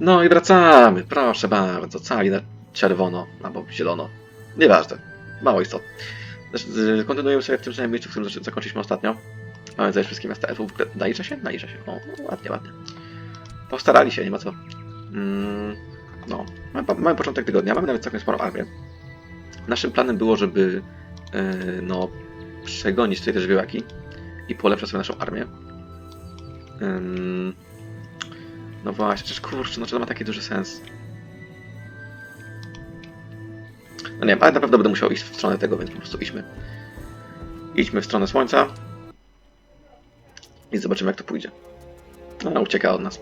No i wracamy, proszę bardzo, cali na czerwono albo zielono. Nieważne, mało istotne. Y, Kontynuujemy sobie w tym samym miejscu, w którym zakończyliśmy ostatnio. Mamy zajść wszystkie miasta elfów. Naliczę się? Naliczę się. O, no, ładnie, ładnie. Postarali się, nie ma co. Mm, no, mamy, mamy początek tygodnia, mamy nawet całkiem sporą armię. Naszym planem było, żeby yy, no, przegonić tutaj te żywiołaki i polepszyć sobie naszą armię. Ym, no właśnie, przecież kurczę, no to ma taki duży sens? No nie wiem, ale na pewno będę musiał iść w stronę tego, więc po prostu idźmy. Idźmy w stronę słońca i zobaczymy jak to pójdzie. No, ucieka od nas.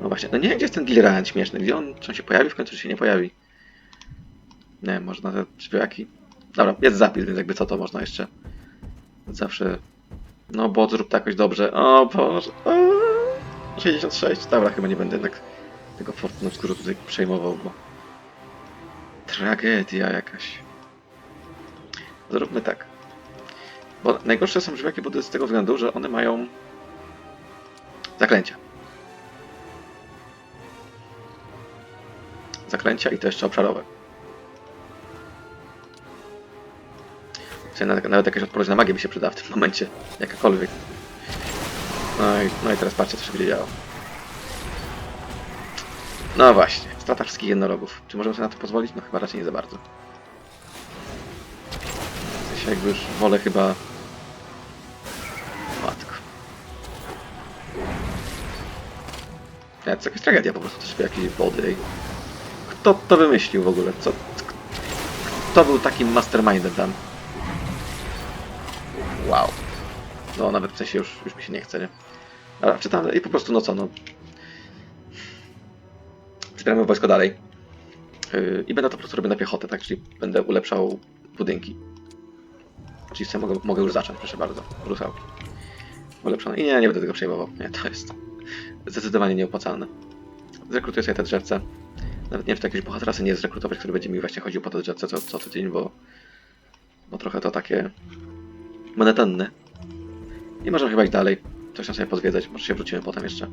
No właśnie, no nie gdzie jest ten Gilrand śmieszny. Gdzie on, czy on się pojawi w końcu, czy się nie pojawi? Nie wiem, może na te żywiołaki. Dobra, jest zapis, więc jakby co to można jeszcze. Zawsze. No, bo zrób to jakoś dobrze. O Boże. O, 66. Dobra, chyba nie będę jednak tego Fortuna skórze tutaj przejmował, bo. Tragedia jakaś. Zróbmy tak. Bo najgorsze są żywiołaki budy z tego względu, że one mają zaklęcia. Zaklęcia i to jeszcze obszarowe. Czyli nawet, nawet jakaś odpowiedź na magię by się przydała w tym momencie. Jakakolwiek. No i, no i teraz patrzcie, co się będzie działo. No właśnie, strata wszystkich jednorogów. Czy możemy sobie na to pozwolić? No chyba raczej nie za bardzo. W sensie jakby już wolę chyba... Matko. Nie, to jakaś tragedia po prostu, to sobie jakieś wody. Kto to wymyślił w ogóle? Co? Kto był takim mastermindem tam? Wow. No nawet w sensie już, już mi się nie chce, nie? Dobra, czytam i po prostu no co, no. Zbieramy wojsko dalej. Yy, I będę to po prostu robił na piechotę, tak? Czyli będę ulepszał budynki. Czyli sobie mogę, mogę już zacząć, proszę bardzo. Rusałki. Ulepszone. I nie, nie będę tego przejmował. Nie, to jest zdecydowanie nieopłacalne. Zrekrutuję sobie te drzewce. Nawet nie wiem, czy to jakieś bohaterasy nie zrekrutować, który będzie mi właśnie chodził po te drzewce co, co tydzień, bo, bo trochę to takie monetenne. I możemy chyba iść dalej. Coś tam sobie pozwiedzać, może się wrócimy potem jeszcze.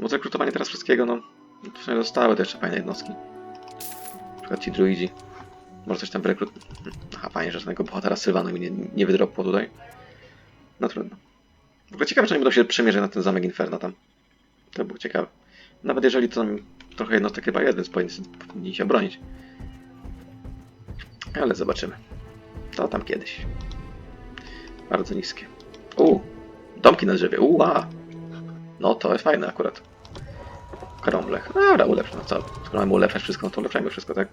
Bo zrekrutowanie teraz wszystkiego, no, w sumie zostały to jeszcze fajne jednostki. Na przykład ci druidzi. Może coś tam wyrekrut... Aha, fajnie, że żadnego bohatera Sylwanu mi nie, nie wydropło tutaj. No trudno. W ogóle ciekawe, czy oni będą się przemierzać na ten zamek Inferna tam. To było ciekawe. Nawet jeżeli to tam trochę jednostek chyba jeden, więc powinni, się bronić. Ale zobaczymy. To tam kiedyś. Bardzo niskie. U, domki na drzewie. Ua. No to jest fajne akurat. Kromlech. No dobra, ulepsz. No co? Skoro mamy ulepszać wszystko, no to ulepszajmy wszystko, tak?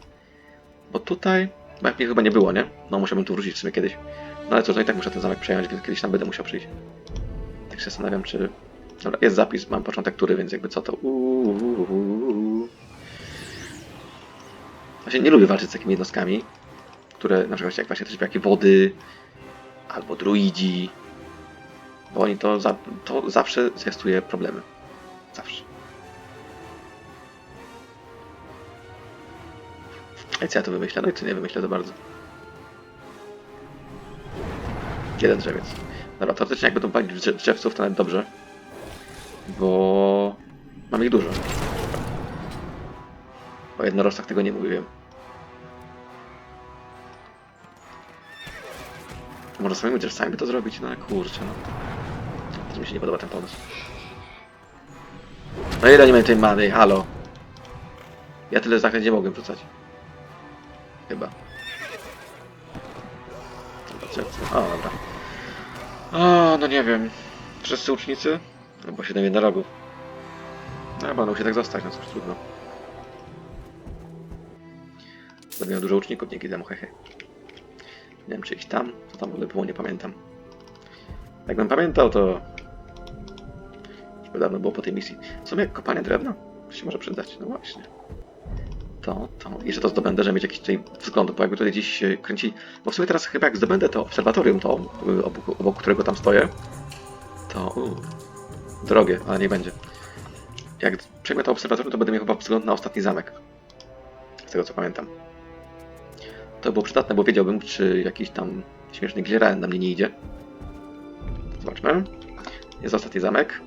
Bo tutaj... Bo jak mnie chyba nie było, nie? No musiałbym tu wrócić w sumie kiedyś. No ale cóż, no i tak muszę ten zamek przejąć, więc kiedyś tam będę musiał przyjść. Tak się zastanawiam, czy... Dobra, jest zapis, mam początek tury, więc jakby co to... Uuu. Właśnie nie lubię walczyć z takimi jednostkami, które na przykład jak właśnie jakie wody, albo druidzi, bo oni to, za, to zawsze zwiastuje problemy. Zawsze. Co ja to wymyślę? No i co nie wymyślę to bardzo. Jeden drzewiec. Dobra, teoretycznie jakby to palić drze- drzewców, to nawet dobrze. Bo mam ich dużo. O jednorostach tego nie mówiłem. Może swoimi drzewcami by to zrobić? No kurczę, no. Mi się nie podoba ten pomysł. No ile nie miałem tej many, halo. Ja tyle zakręt nie mogłem rzucać. Chyba. O, dobra. O, no nie wiem. Wszyscy ucznicy? Albo siedem jednorogów. No, będą się tak zostać, no cóż, trudno. Miał dużo uczników dzięki temu, hehe. Nie wiem, czy iść tam, co tam w ogóle było, nie pamiętam. Jakbym pamiętał, to... Dawno było po tej misji. W sumie kopanie drewna się może przydać, no właśnie. To, to... I że to zdobędę, że mieć jakiś tutaj wzgląd, bo jakby tutaj gdzieś kręci... Bo w sumie teraz chyba jak zdobędę to obserwatorium, to obok, obok którego tam stoję, to... Drogie, ale nie będzie. Jak przejmę to obserwatorium, to będę miał chyba wzgląd na ostatni zamek. Z tego co pamiętam. To było przydatne, bo wiedziałbym, czy jakiś tam śmieszny Gliraren na mnie nie idzie. Zobaczmy. Jest ostatni zamek.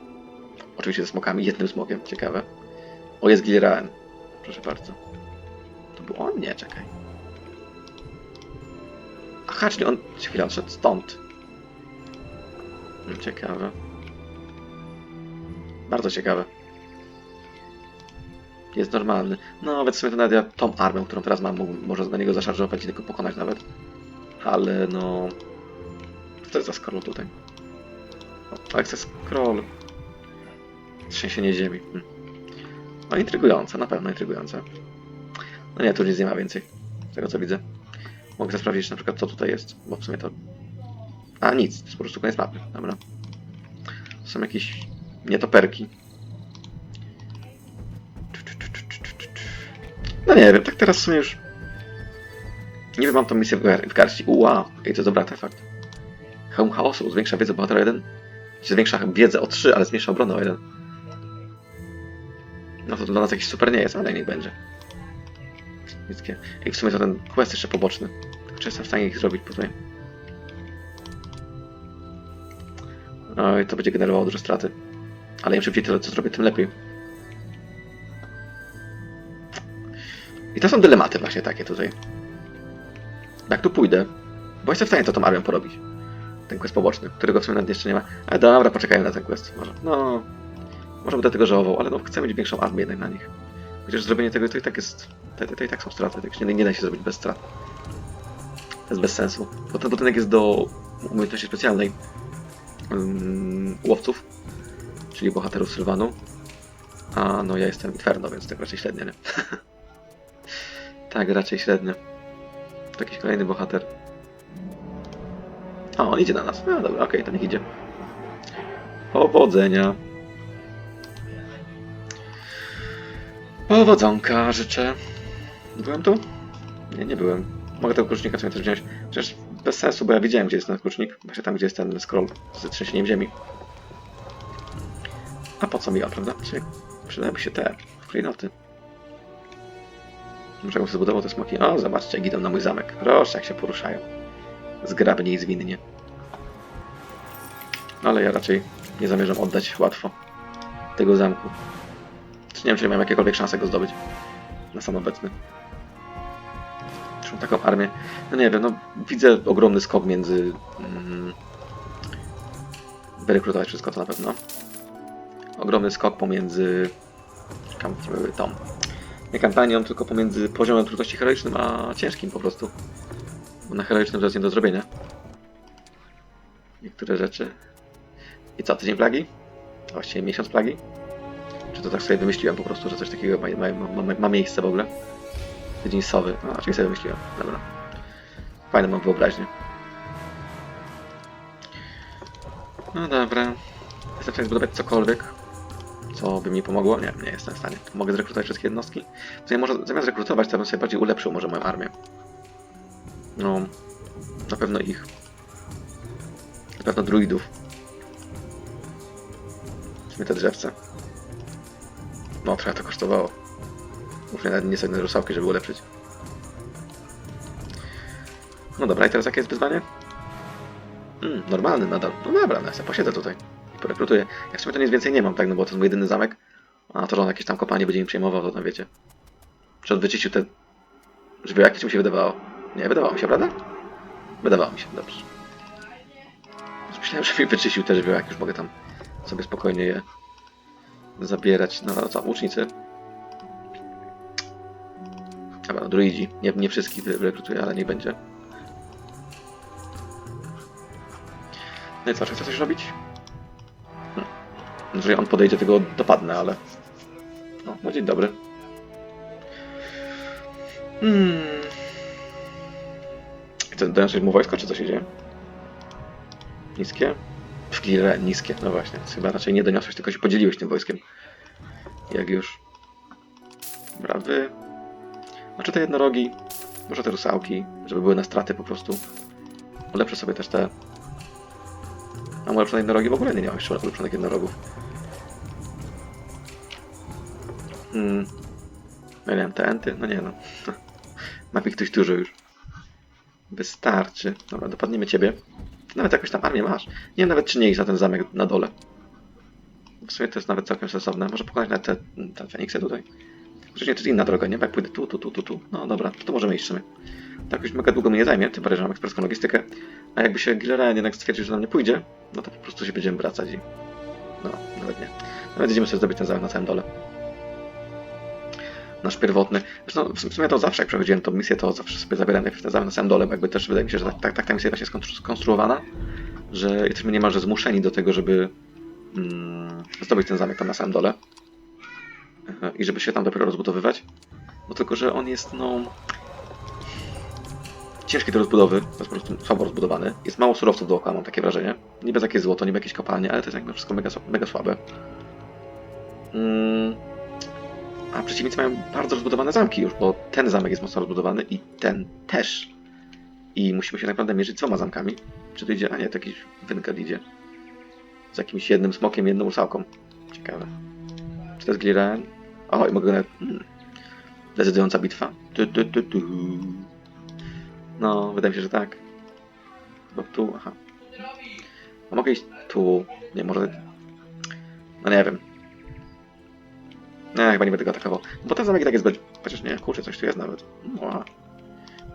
Oczywiście ze smokami, jednym smokiem, ciekawe. O, jest Gilraen. Proszę bardzo. To był on? Nie, czekaj. Aha, czyli on... Chwilę, on szedł stąd. Hmm, Ciekawe. Bardzo ciekawe. Jest normalny. No, więc w sumie to nawet ja tą armę, którą teraz mam, mógłbym może na niego zaszarżować i tylko pokonać nawet. Ale no... Co jest za scroll tutaj? O, Access scroll. Trzęsienie ziemi. Hmm. No intrygujące, na pewno intrygujące. No nie, tu nic nie ma więcej. Z tego co widzę. Mogę sprawdzić na przykład co tutaj jest, bo w sumie to... A nic, to jest po prostu koniec mapy. Dobra. Są jakieś nietoperki. No nie wiem, tak teraz w sumie już... Nie wiem, mam tą misję w, gar- w garści. Ua, ej, to dobry artefakt. Hełm chaosu, zwiększa wiedzę bohatera 1. Zwiększa wiedzę o 3, ale zmniejsza obronę o 1. No to dla nas jakiś super nie jest, ale niech będzie. Wszystkie. I w sumie to ten quest jeszcze poboczny. Czy jestem w stanie ich zrobić tutaj? Oj, to będzie generowało duże straty. Ale im szybciej tyle co zrobię, tym lepiej. I to są dylematy właśnie takie tutaj. Jak tu pójdę, bo jestem w stanie to tą armią porobić. Ten quest poboczny, którego w sumie nawet jeszcze nie ma. Ale dobra, poczekajmy na ten quest. Może. No, może będę tego żałował, ale no chcę mieć większą armię jednak na nich. Chociaż zrobienie tego to i tak jest. To, to, to i tak są straty, także nie, nie da się zrobić bez strat. To jest bez sensu. Bo ten budynek jest do umiejętności specjalnej um, łowców, czyli bohaterów Sylwanu. A no ja jestem Inferno, więc tak raczej średnio, nie? tak, raczej średnio. To jakiś kolejny bohater. O, on idzie na nas. No dobra, okej, to niech idzie. Powodzenia. Powodzonka życzę. Byłem tu? Nie, nie byłem. Mogę tego klucznika sobie też wziąć. Przecież bez sensu, bo ja wiedziałem, gdzie jest ten klucznik. Właśnie tam, gdzie jest ten scroll z trzęsieniem ziemi. A po co mi on, prawda? Czy przydałyby się te klejnoty. Muszę sobie zbudował te smoki. O, zobaczcie, jak idą na mój zamek. Proszę, jak się poruszają. Zgrabnie i zwinnie. Ale ja raczej nie zamierzam oddać łatwo tego zamku. Nie wiem, czy mam jakiekolwiek szanse go zdobyć. Na sam obecny. Zresztą taką armię. No nie wiem, no widzę ogromny skok między. Mm, wyrekrutować wszystko to na pewno. Ogromny skok pomiędzy. Kam, tą. Nie kampanią, tylko pomiędzy poziomem trudności heroicznym a ciężkim po prostu. Bo na heroicznym to jest nie do zrobienia. Niektóre rzeczy. I co, tydzień plagi? Właściwie miesiąc plagi? Czy to tak sobie wymyśliłem po prostu, że coś takiego ma, ma, ma, ma miejsce w ogóle? Tydzień sowy. No, czyli sobie wymyśliłem. Dobra. Fajne mam wyobraźnię. No dobra. Jestem w zbudować cokolwiek, co by mi pomogło. Nie, nie jestem w stanie. Mogę zrekrutować wszystkie jednostki. Może zamiast rekrutować, to bym sobie bardziej ulepszył może moją armię. No, na pewno ich. Na pewno druidów. W sumie te drzewce. No, trochę to kosztowało. Muszę nawet nie sobie na rusałki, żeby ulepszyć. No dobra, i teraz jakie jest wyzwanie? Hmm, normalny nadal. No dobra, no ja sobie posiedzę tutaj i porekrutuję. Ja w sumie to nic więcej nie mam, tak, no bo to jest mój jedyny zamek. A to, że on jakieś tam kopanie będzie im przejmował, to tam wiecie. Czy on wyczyścił te żywiołaki, czy mi się wydawało? Nie, wydawało mi się, prawda? Wydawało mi się, dobrze. Myślałem, że mi wyczyścił te żywiołaki, już mogę tam sobie spokojnie je zabierać. Co, łucznicy? Dobra, no, druidzi. Nie, nie wszystkich wyrekrutuję, ale nie będzie. No i co, czy chce coś robić? Hm. Jeżeli on podejdzie, tego dopadnę, ale... No, no dzień dobry. Hmm. Chcę dążyć mu wojsko, czy co się dzieje? Niskie? Klirre niskie, no właśnie. Chyba raczej nie doniosłeś, tylko się podzieliłeś tym wojskiem. Jak już. Dobra, wy... Znaczy te jednorogi, może te rusałki, żeby były na straty po prostu. Ulepszę sobie też te... Mam ulepszone jednorogi? W ogóle nie miałem jeszcze ulepszonych jednorogów. Hmm. No nie te enty? No nie no. Ma ktoś dużo już. Wystarczy. Dobra, dopadniemy ciebie. Nawet jakąś tam armię masz. Nie wiem nawet czy nie iść na ten zamek na dole. W sumie to jest nawet całkiem sensowne. Może pokonać nawet te, te Feniksy tutaj. Nie, to jest inna droga, nie? Bo jak pójdę tu, tu, tu, tu, tu. No dobra, to, możemy iść w sumie. Tak już mega długo mnie nie zajmie, tym bardziej, że mam ekspreską logistykę. A jakby się Gilerajan jednak stwierdził, że nam nie pójdzie, no to po prostu się będziemy wracać i... No, nawet nie. Nawet idziemy sobie zdobyć ten zamek na całym dole. Nasz pierwotny. Zresztą w sumie to zawsze jak przechodziłem tą misję, to zawsze sobie zabierałem najpierw ten na samym dole, jakby też wydaje mi się, że tak, tak, ta misja właśnie jest konstru- skonstruowana, że jesteśmy niemalże zmuszeni do tego, żeby mm, zdobyć ten zamek tam na samym dole e, i żeby się tam dopiero rozbudowywać. No tylko, że on jest no ciężki do rozbudowy, jest po prostu słabo rozbudowany. Jest mało surowców dookoła, mam takie wrażenie. Niby jakieś złoto, niby jakieś kopalnie, ale to jest jakby wszystko mega, mega słabe. Mm. A przeciwnicy mają bardzo rozbudowane zamki już, bo ten zamek jest mocno rozbudowany i ten też. I musimy się naprawdę mierzyć z dwoma zamkami. Czy to idzie? A nie, to jakiś Wyngard idzie. Z jakimś jednym smokiem, jedną rusałką. Ciekawe. Czy to jest Gliraen? O, i mogę nawet... Hmm. Decydująca bitwa. No, wydaje mi się, że tak. Bo tu, aha. A mogę iść tu. Nie, może... No nie wiem. Nie, chyba nie będę go atakował. Bo ten zamek i tak jest... Chociaż nie, kurczę, coś tu jest nawet. No,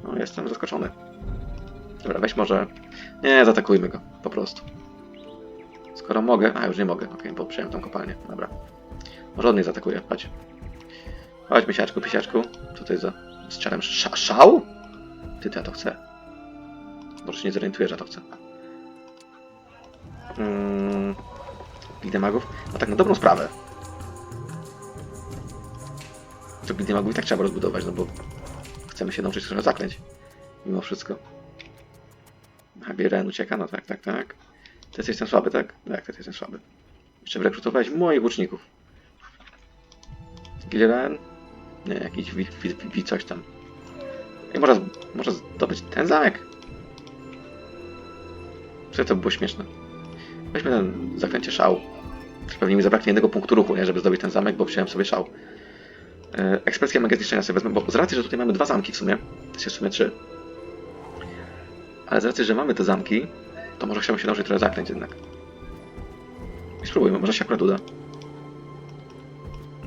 no jestem zaskoczony. Dobra, weź może... Nie, zaatakujmy go. Po prostu. Skoro mogę... A, już nie mogę. Okej, bo przyjąłem tą kopalnię. Dobra. Może on mnie zaatakuje. Chodź. Chodź, misiaczku, pisiaczku. Co to jest za... Strzelam Sza szał? Ty, to ja to chcę. Może się nie zorientuję, że to chcę. Mm, Magów? No tak, na dobrą sprawę. To Gildia Magów i tak trzeba rozbudować, no bo chcemy się nauczyć trochę zaklęć. Mimo wszystko. A Bieren ucieka? No tak, tak, tak. Jesteś ten słaby, tak? Tak, jesteś ten słaby. Jeszcze rekrutowałeś moich łuczników. Gillian? Nie, jakiś wi, wi, wi, wi coś tam. I może, może zdobyć ten zamek? Czy to było śmieszne? Weźmy ten zaklęcie szał. Pewnie mi zabraknie jednego punktu ruchu, nie, żeby zdobyć ten zamek, bo wziąłem sobie szał. E, Ekspresję magę zniszczenia sobie wezmę, bo z racji, że tutaj mamy dwa zamki w sumie, to jest w sumie trzy. Ale z racji, że mamy te zamki, to może chciałbym się nauczyć trochę zaklęć jednak. I spróbujmy, może się akurat uda.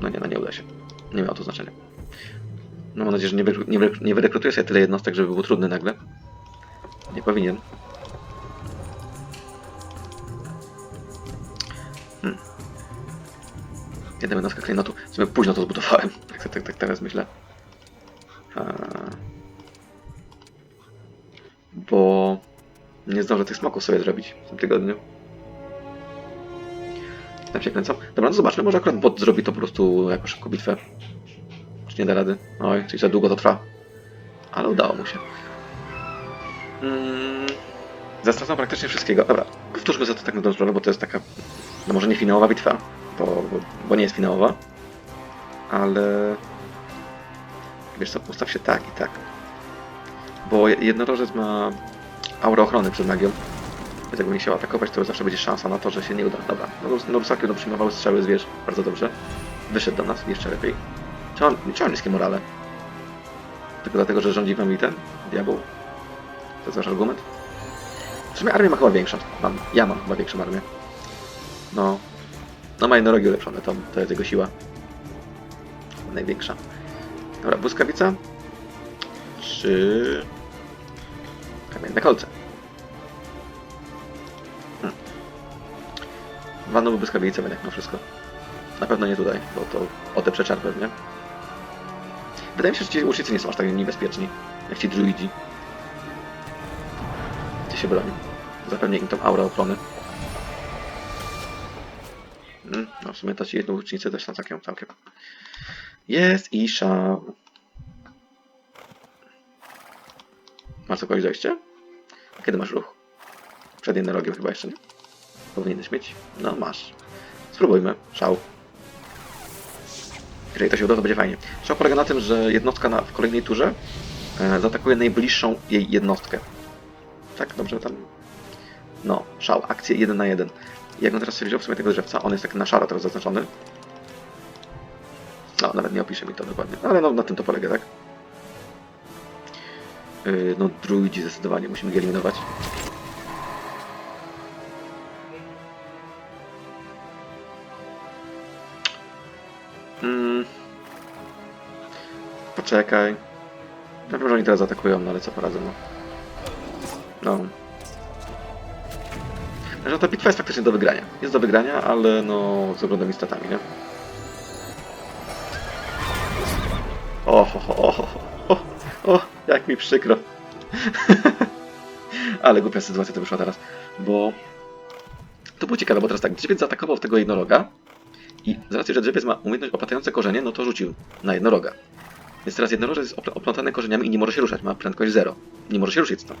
No nie, no nie uda się. Nie miało to znaczenia. No mam nadzieję, że nie, wyrekru- nie, nie wyrekrutuję sobie tyle jednostek, żeby był trudny nagle. Nie powinien. Jedna jednostka klejnotu. W sumie późno to zbudowałem. Tak, tak, tak, teraz myślę. A... Bo nie zdążę tych smoków sobie zrobić w tym tygodniu. Tam się kręcą. Dobra, no zobaczmy, może akurat bot zrobi to po prostu jako szybką bitwę. Czy nie da rady? Oj, coś za długo to trwa. Ale udało mu się. Mm, zastracam praktycznie wszystkiego. Dobra, powtórzmy za to tak na dobrą bo to jest taka, no może nie finałowa bitwa, bo, bo, bo nie jest finałowa, ale wiesz co, postaw się tak i tak. Bo jednorożec ma aurę ochrony przed magią, więc jakby nie chciał atakować, to zawsze będzie szansa na to, że się nie uda. Dobra, no Norusaki będą przyjmowały strzały zwierz, bardzo dobrze. Wyszedł do nas, jeszcze lepiej. Czy on niskie morale? Tylko dlatego, że rządzi wami ten diabeł? To jest wasz argument? W sumie armię ma chyba większą. Mam, ja mam chyba większą armię. No. No ma jednorogi ulepszone, to, to jest jego siła. Największa. Dobra, błyskawica. Czy... Kamienne kolce. Hmm. Walnąłby błyskawicę jednak mimo wszystko. Na pewno nie tutaj, bo to o te przeczar pewnie. Wydaje mi się, że ci łucznicy nie są aż tak niebezpieczni, jak ci druidzi. Gdzie się broni. Zapewnia im tą aurę ochrony. Mm, no w sumie ci jedną łucznicy też są całkiem, całkiem. Jest i szał. Masz kogoś dojście? Kiedy masz ruch? Przed jednorogiem chyba jeszcze nie? Powinieneś mieć? No masz. Spróbujmy. Szał. Jeżeli to się uda, to będzie fajnie. Szał polega na tym, że jednostka na, w kolejnej turze e, zaatakuje najbliższą jej jednostkę. Tak, dobrze tam. No, szał, akcję 1 na 1. Jakbym teraz się wziął w sumie tego drzewca, on jest tak na szaro teraz zaznaczony. No, nawet nie opiszę mi to dokładnie, no, ale no, na tym to polega, tak? Yy, no, druidzi zdecydowanie musimy eliminować. Mm. Poczekaj. Dobrze, że oni teraz atakują, no ale co poradzę, no. No. Znaczy, ta bitwa jest faktycznie do wygrania. Jest do wygrania, ale no z ogromnymi statami, nie? O, ho, ho, o, jak mi przykro. ale głupia sytuacja to wyszła teraz, bo to było ciekawe, bo teraz tak, drzewiec zaatakował tego jednoroga i z racji, że drzewiec ma umiejętność oplatające korzenie, no to rzucił na jednoroga. Więc teraz jednorożec jest opl- oplątany korzeniami i nie może się ruszać, ma prędkość 0. Nie może się ruszyć stąd.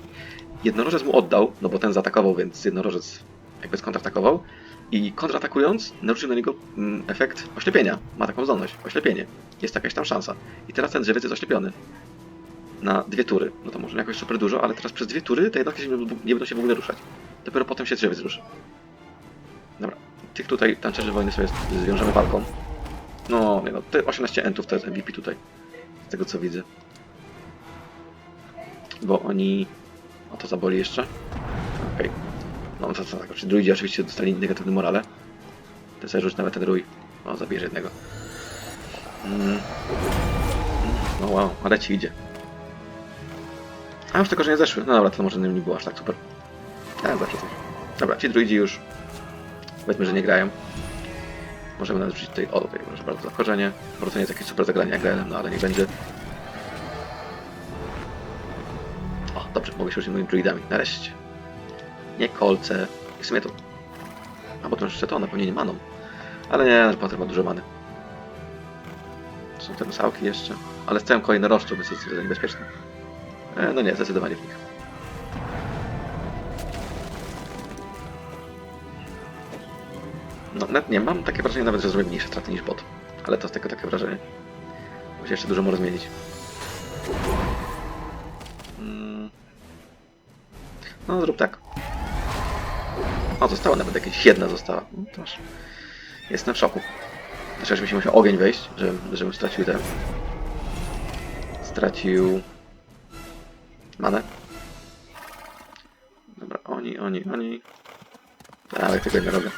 Jednorożec mu oddał, no bo ten zaatakował, więc jednorożec jakby skontratakował i kontratakując narzucił na niego mm, efekt oślepienia. Ma taką zdolność, oślepienie. Jest jakaś tam szansa. I teraz ten drzewiec jest oślepiony. Na dwie tury. No to może jakoś super dużo, ale teraz przez dwie tury te jednostki nie będą się w ogóle ruszać. Dopiero potem się drzewiec ruszy. Dobra. Tych tutaj tancerzy wojny sobie zwiążemy walką. No, nie no, te 18 entów to jest MVP tutaj. Z tego co widzę. Bo oni... O to zaboli jeszcze. Okej. No to co, tak, czy druidzi oczywiście dostali negatywny morale. To sobie rzuć nawet ten rój. O, zabierze jednego. Mm. No wow, ale ci idzie. A już tylko, że nie zeszły. No dobra, to może nie było aż tak super. Ale zawsze coś. Dobra, ci druidzi już. Powiedzmy, że nie grają. Możemy nawet wrzucić tutaj, o tutaj, proszę bardzo, zakorzenie. Może to nie jest jakieś super zagranie jak grałem, no ale niech będzie. O, dobrze, mogę się użyć moimi druidami, nareszcie. Nie kolce. I w sumie to... A, bo to jeszcze to, napełnienie maną. Ale nie, nasz bohater ma dużo many. Są te rusałki jeszcze. Ale z całym kolejny rozczu, więc jest niebezpieczne. E, no nie, zdecydowanie w nich. Nawet nie, mam takie wrażenie nawet, że zrobię mniejsze straty niż bot. Ale to jest tylko takie wrażenie. Bo się jeszcze dużo może zmienić. Mm. No, zrób tak. O, została nawet jakieś jedna została. No, to aż Jestem w szoku. Znaczy, żeby się musiał ogień wejść, żebym, żebym stracił ten. Stracił... Manę. Dobra, oni, oni, oni. Ale tego nie robię.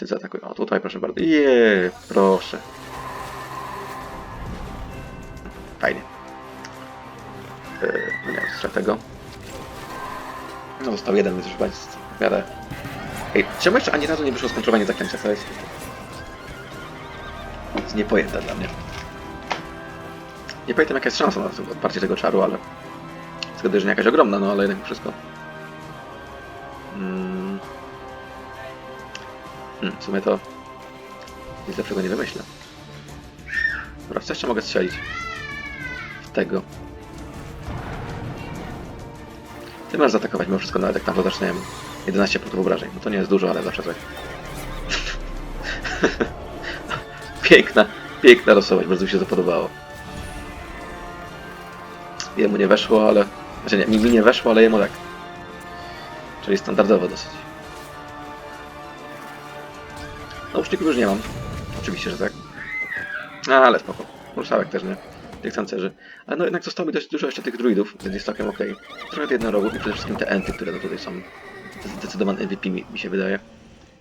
Ty zaatakuj. O, tutaj proszę bardzo. Je, proszę. Fajnie. Yy, nie wiem, tego. No został jeden, więc już chyba jest w miarę... Ej, czemu jeszcze ani razu nie wyszło skontrolowanie zaklęcia? To jest... Jest niepojęte dla mnie. Nie pamiętam jaka jest szansa na odparcie tego czaru, ale... Zgaduję, że nie jakaś ogromna, no ale jednak wszystko. Hmm, w sumie to nic lepszego nie wymyślę. Dobra, w co jeszcze mogę strzelić? W tego. Ty masz zaatakować mimo wszystko, nawet jak tam zaczniemy. 11 punktów obrażeń. No to nie jest dużo, ale zawsze coś. piękna, piękna losowość, bardzo mi się to podobało. Jemu nie weszło, ale... Znaczy nie, mi nie weszło, ale jemu tak. Czyli standardowo dosyć. Nauczników już nie mam. Oczywiście, że tak. A, ale spoko. Ruszałek też nie. Tych tancerzy. Ale no jednak zostało mi dość dużo jeszcze tych druidów, więc jest całkiem okej. Trochę tych jednorogów i przede wszystkim te enty, które no tutaj są zdecydowany MVP mi, mi się wydaje.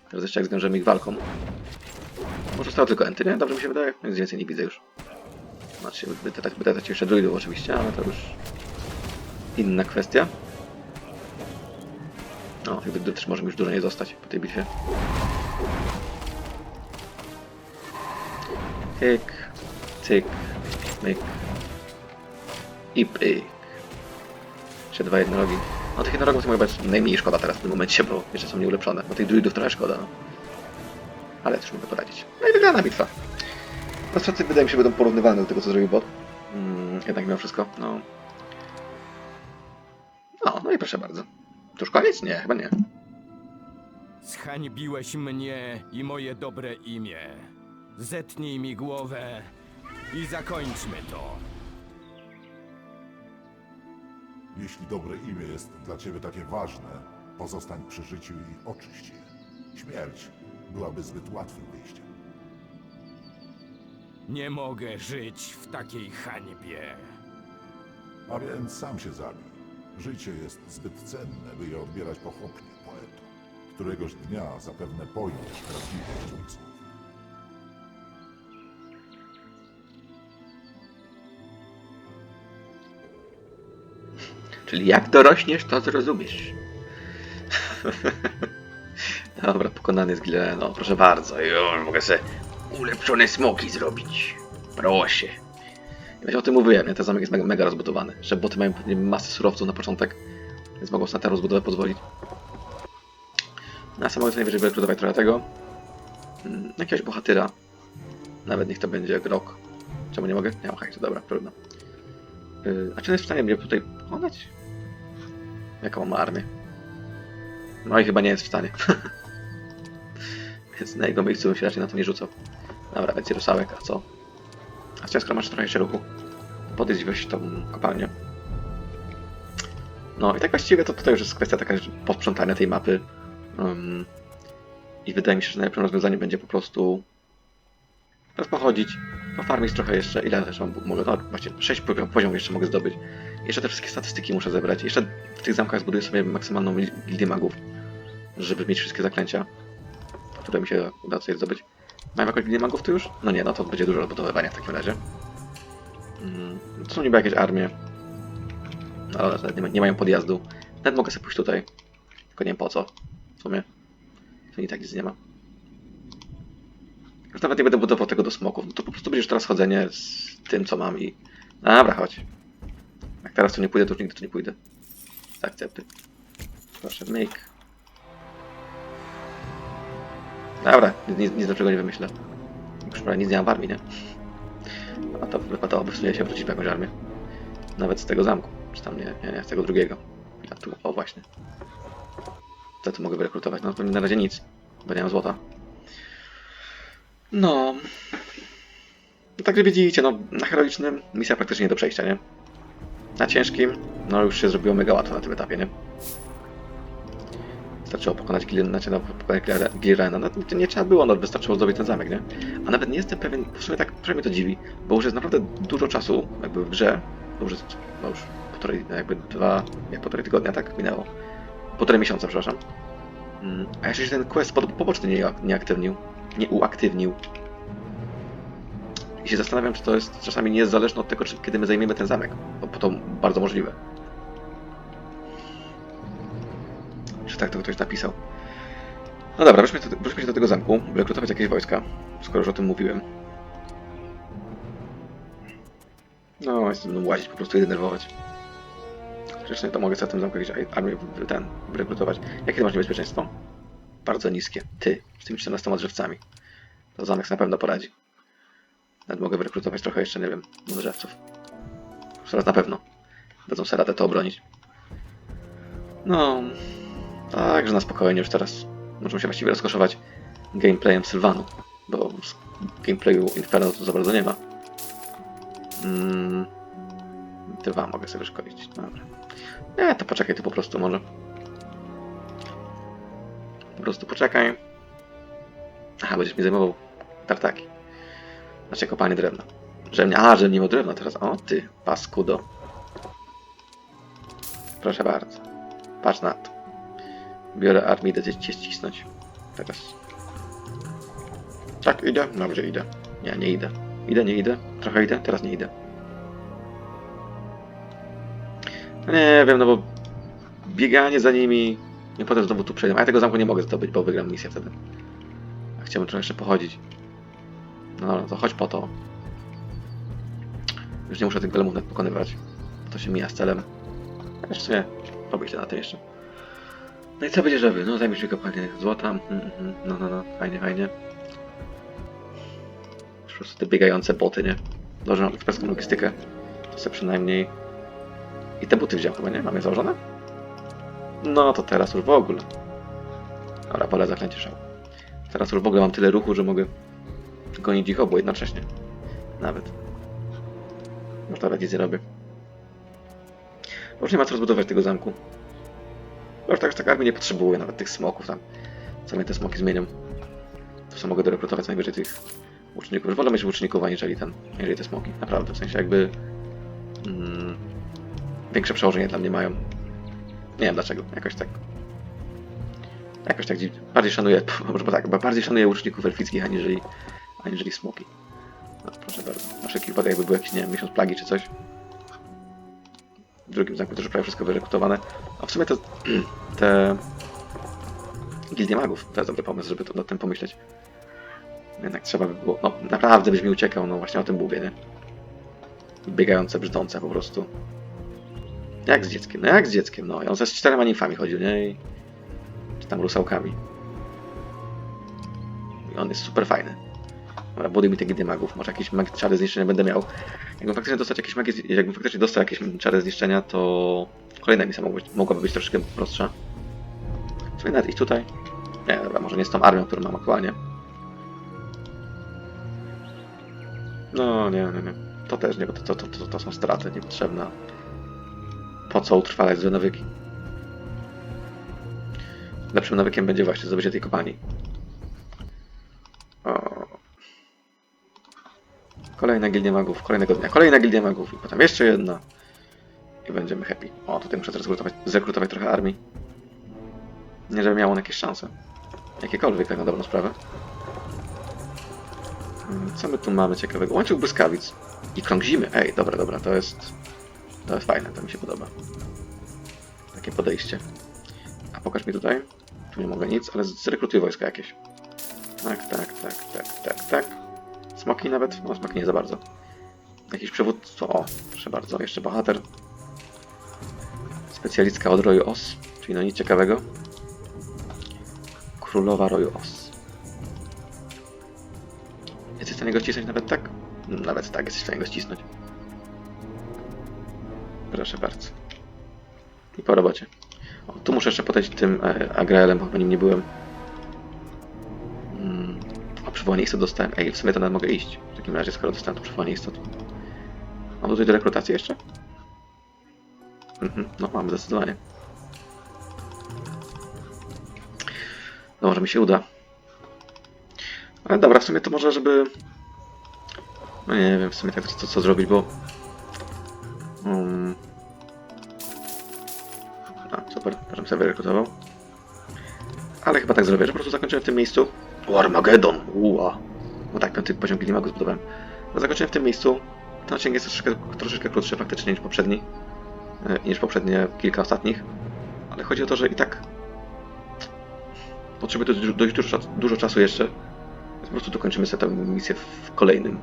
Teraz jeszcze jak zwiążemy ich walką. Może zostało tylko enty, nie? Dobrze mi się wydaje? Więc więcej nie widzę już. Znaczy, by dodać jeszcze druidów oczywiście, ale to już inna kwestia. No, jakby też może mi już dużo nie zostać po tej bitwie. Tyk, cyk, myk i pyk. Jeszcze dwa jednorogi. No tych jednorogów to chyba najmniej szkoda teraz w tym momencie, bo jeszcze są nieulepszone. Bo tych druidów trochę szkoda, no. Ale też mogę poradzić. No i wygrana bitwa. No straty wydaje mi się będą porównywalne do tego, co zrobił bot. Mm, jednak mimo wszystko, no. No, no i proszę bardzo. To już koniec? Nie, chyba nie. Zhańbiłeś mnie i moje dobre imię. Zetnij mi głowę i zakończmy to. Jeśli dobre imię jest dla ciebie takie ważne, pozostań przy życiu i oczyść je. Śmierć byłaby zbyt łatwym wyjściem. Nie mogę żyć w takiej hańbie. A więc sam się zabij. Życie jest zbyt cenne, by je odbierać pochopnie, poeto. Któregoś dnia zapewne pojmiesz prawdziwość ojców. Czyli jak dorośniesz, to zrozumiesz. Dobra, pokonany jest Gile. No, proszę bardzo. Już mogę sobie ulepszone smoki zrobić. Proszę. Ja o tym mówiłem? Ten zamek jest mega, mega rozbudowany. Że boty mają masę surowców na początek, więc mogą sobie na tę rozbudowę pozwolić. Na sam mogę sobie najwyżej wyrekrutować trochę tego. Mm, Jakiegoś bohatyra. Nawet niech to będzie Grok. Czemu nie mogę? Nie mam hajsu, dobra, trudno. Yy, a czy on jest w stanie mnie tutaj pokonać? Jaką ma armię? No i chyba nie jest w stanie. więc na jego miejscu bym się raczej na to nie rzucał. Dobra, więc Jerusałek, a co? A co, skoro masz trochę jeszcze ruchu? Podejść weź tą kopalnię. No i tak właściwie to tutaj już jest kwestia taka posprzątania tej mapy. Ym, I wydaje mi się, że najlepszym rozwiązaniem będzie po prostu teraz pochodzić, pofarmić trochę jeszcze. Ile też mam, mogę, no właśnie 6 poziom, poziomów jeszcze mogę zdobyć. Jeszcze te wszystkie statystyki muszę zebrać. Jeszcze w tych zamkach zbuduję sobie maksymalną gildię magów, żeby mieć wszystkie zaklęcia, które mi się uda sobie zdobyć. Mam jakąś gildię magów tu już? No nie, no to będzie dużo rozbudowywania w takim razie. Mm, To są niby jakieś armie. No, ale nawet nie, ma, nie mają podjazdu. Nawet mogę sobie pójść tutaj. Tylko nie wiem po co. W sumie. To i tak nic nie ma. Już nawet nie będę budował tego do smoków. No to po prostu będziesz teraz chodzenie z tym, co mam i... Dobra, chodź. Jak teraz tu nie pójdę, to już nigdy tu nie pójdę. Akcepty. Proszę, make. Dobra, nic, nic lepszego nie wymyślę. Prawie nic nie mam w armii, nie? A to wypadałoby w sumie się wrócić w jakąś armię. Nawet z tego zamku. Czy tam nie, nie, nie, z tego drugiego. A tu, o właśnie. Co tu mogę wyrekrutować? No to na razie nic, bo nie mam złota. No. no także widzicie, no na heroicznym misja praktycznie nie do przejścia, nie? Na ciężkim, no już się zrobiło mega łatwo na tym etapie, nie? Wystarczyło pokonać Gilren, znaczy no, no nie trzeba było, no wystarczyło zdobyć ten zamek, nie? A nawet nie jestem pewien, w sumie tak trochę to dziwi, bo już jest naprawdę dużo czasu jakby w grze, to już jest, no już półtorej, jakby dwa, jak półtorej tygodnia, tak? Minęło. Półtorej miesiąca, przepraszam. Mm, A jeszcze się ten quest po- poboczny nie, nie aktywnił, nie uaktywnił. I się zastanawiam, czy to jest czasami nie jest zależne od tego, czy, kiedy my zajmiemy ten zamek, bo, to bardzo możliwe. Czy tak to ktoś napisał? No dobra, wróćmy, wróćmy się do tego zamku, by rekrutować jakieś wojska, skoro już o tym mówiłem. No, jestem będą łazić, po prostu je denerwować. Przecież nie to mogę w tym zamku jakieś armię ten, wyrekrutować. Jakie ty masz niebezpieczeństwo? Bardzo niskie. Ty, z tymi 14 drzewcami. To zamek na pewno poradzi. Nawet mogę wyrekrutować trochę jeszcze, nie wiem, drzewców. Już raz na pewno. Dadzą sobie radę to obronić. No, także na spokojnie już teraz możemy się właściwie rozkoszować gameplayem Sylwanu, bo z gameplayu Inferno to za bardzo nie ma. Mm, dwa mogę sobie szkolić, dobra. Nie, to poczekaj tu po prostu może. Po prostu poczekaj. Aha, będziesz mi zajmował tartaki. Znaczy kopanie drewna. Że mnie, a, że nie ma drewna teraz. O, ty, paskudo. Proszę bardzo. Patrz na to. Biorę armię, idę cię ścisnąć. Teraz. Tak, idę? Dobrze, idę. Nie, nie idę. Idę, nie idę. Trochę idę, teraz nie idę. No Nie wiem, no bo bieganie za nimi i potem znowu tu przejdę. A ja tego zamku nie mogę zdobyć, bo wygram misję wtedy. A chciałbym trochę jeszcze pochodzić. No dobra, to chodź po to. Już nie muszę tych nawet pokonywać. To się mija z celem. Jeszcze w sumie pomyślę na tym jeszcze. No i co będzie, żeby? No zajmiesz wykopanie złota. Mm, mm, no, no, no. Fajnie, fajnie. Po prostu te biegające boty, nie? Dobrze, mam ekspreską logistykę. To sobie przynajmniej... I te buty wziąłem chyba, nie? Mam je założone? No to teraz już w ogóle. Dobra, pole zaklęcie szał. Teraz już w ogóle mam tyle ruchu, że mogę gonić ich obu jednocześnie. Nawet. Już nawet nic nie robię. Już nie ma co rozbudować tego zamku. Bo już tak, tak armii nie potrzebuję, nawet tych smoków tam. Co mnie te smoki zmienią. To co mogę dorekrutować najwyżej tych łuczników. Już wolę mieć łuczników, aniżeli ten, aniżeli te smoki. Naprawdę, w sensie jakby... Mm, większe przełożenie dla mnie mają. Nie wiem dlaczego, jakoś tak. Jakoś tak. Bardziej szanuję, może tak, bardziej szanuję łuczników elfickich, aniżeli, aniżeli smoki. No, proszę bardzo. Na wszelki wypadek, jakby był jakiś, nie wiem, miesiąc plagi czy coś. W drugim zamku też prawie wszystko wyrekrutowane. A w sumie to te gildie magów to jest dobry pomysł, żeby to nad tym pomyśleć. Jednak trzeba by było. No, naprawdę byś mi uciekał, no właśnie o tym mówię, nie? Biegające, brzdące po prostu. Jak z dzieckiem, no jak z dzieckiem, no. On ze z czterema nimfami chodził, nie? I... Czy tam rusałkami. I on jest super fajny. Dobra, buduj mi te gildię magów. Może jakieś mag- czary zniszczenia będę miał. Jakbym faktycznie dostać jakieś jakbym faktycznie dostał jakieś czary zniszczenia, to kolejna misja mogła być, mogłaby być troszeczkę prostsza. W sumie nawet iść tutaj. Nie, dobra, może nie z tą armią, którą mam aktualnie. No, nie, nie, nie. To też nie, bo to, to, to, to są straty niepotrzebne. Po co utrwalać złe nawyki? Lepszym nawykiem będzie właśnie zdobycie tej kopalni. Kolejna gildia magów, kolejnego dnia, kolejna gildia magów i potem jeszcze jedna. I będziemy happy. O, tutaj muszę zrekrutować, zrekrutować trochę armii. Nie, żeby miało on jakieś szanse. Jakiekolwiek, tak na dobrą sprawę. Mm, Co my tu mamy ciekawego? Łańcuch błyskawic. I krąg zimy. Ej, dobra, dobra, to jest... To jest fajne, to mi się podoba. Takie podejście. A pokaż mi tutaj. Tu nie mogę nic, ale zrekrutuj wojska jakieś. Tak, tak, tak, tak, tak, tak. Smoki nawet? No, smoki nie za bardzo. Jakiś przywódco. O, proszę bardzo, jeszcze bohater. Specjalistka od roju os, czyli no nic ciekawego. Królowa roju os. Jesteś w stanie go ścisnąć nawet tak? Nawet tak, jesteś w stanie go ścisnąć. Proszę bardzo. I po robocie. O, tu muszę jeszcze podejść tym e, Agraelem, bo nim nie byłem. Przywołanie istot dostałem. Ej, w sumie to nawet mogę iść. W takim razie, skoro dostałem to przywołanie istot. Mam tutaj do rekrutacji jeszcze? Mhm, no mam zdecydowanie. No może mi się uda. Ale dobra, w sumie to może, żeby... No nie wiem, w sumie tak co, co zrobić, bo... Um... A, super, żebym sobie rekrutował. Ale chyba tak zrobię, że po prostu zakończyłem w tym miejscu. O, Armagedon! Uła! No tak, piąty poziom Gillimagu zbudowałem. No zakończyłem w tym miejscu. Ten odcinek jest troszeczkę, troszeczkę krótszy faktycznie niż poprzedni. e, Niż poprzednie kilka ostatnich. Ale chodzi o to, że i tak potrzebuję dość, dość dużo, dużo czasu jeszcze. Więc po prostu dokończymy sobie tę misję w kolejnym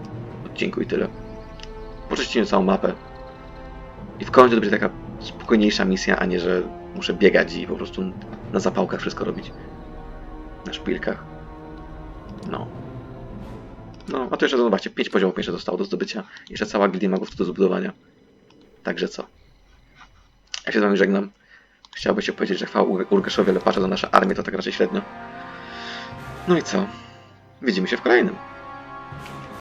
odcinku i tyle. Poczyścimy całą mapę. I w końcu to będzie taka spokojniejsza misja, a nie, że muszę biegać i po prostu na zapałkach wszystko robić. Na szpilkach. No. No, a to jeszcze zobaczcie, 5 poziomów jeszcze zostało do zdobycia. Jeszcze cała gildia magów do zbudowania. Także co? Ja się z wami żegnam. Chciałby się powiedzieć, że chwała Ur- Urgeszowi, ale patrzę na nasze armię, to tak raczej średnio. No i co? Widzimy się w kolejnym.